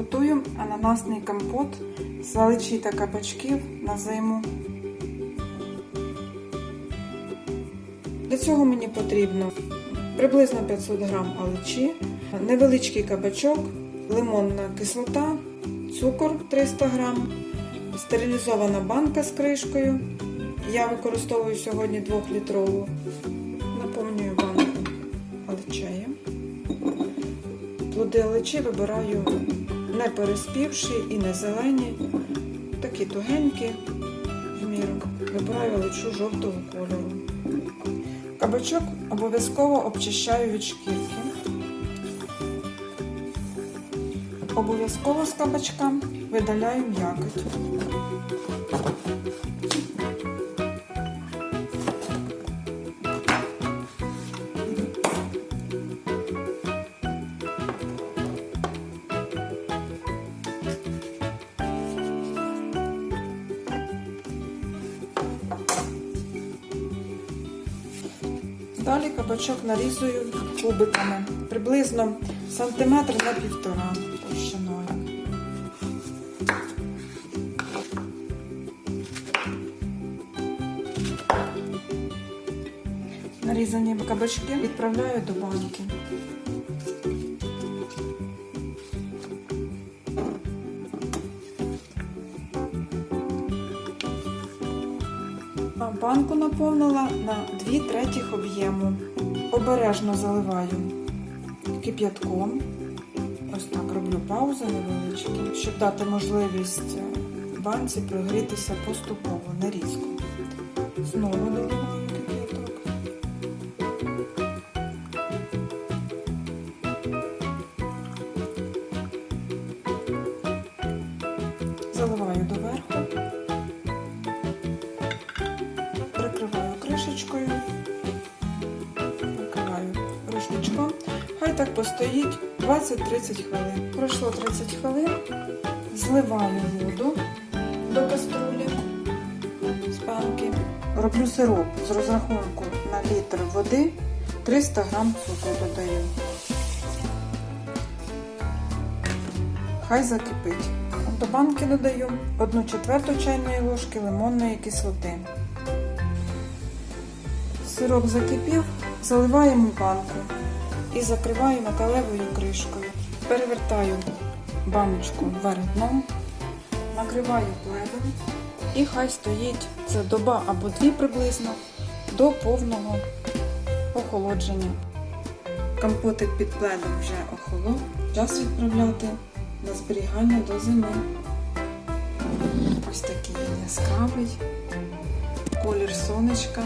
Готую ананасний компот з алечі та кабачків на зиму. Для цього мені потрібно приблизно 500 г алечі, невеличкий кабачок, лимонна кислота, цукор 300 г, стерилізована банка з кришкою. Я використовую сьогодні 2-літрову. Наповнюю банку алечею. Плоди алечі вибираю не переспівші і не зелені, такі тугенькі в міру. Вибираю лечу жовтого кольору. Кабачок обов'язково обчищаю від шкірки. Обов'язково з кабачка видаляю м'якоть. Далі кабачок нарізую кубиками, приблизно сантиметр на півтора товщиною. Нарізані кабачки відправляю до банки. Банку наповнила на 2 третіх об'єму. Обережно заливаю кип'ятком. Ось так роблю паузи невеличкі, щоб дати можливість е, банці прогрітися поступово, не різко. Знову доливаю кип'яток. Заливаю доверху. Хай так постоїть 20-30 хвилин. Пройшло 30 хвилин, зливаю воду до каструлі з банки. Роблю сироп з розрахунку на літр води 300 грам цукру додаю. Хай закипить. До банки додаю 1 четверту чайної ложки лимонної кислоти. Сироп закипів, заливаємо банку і закриваю металевою кришкою. Перевертаю баночку вверх дном, накриваю пледом і хай стоїть це доба або дві приблизно до повного охолодження. Компотик під пледом вже охолов. Час відправляти на зберігання до зими. Ось такий яскравий, колір сонечка.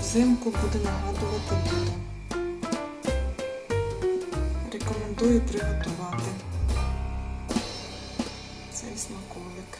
Взимку буде нагадувати літо. Рекомендую приготувати цей смаколик.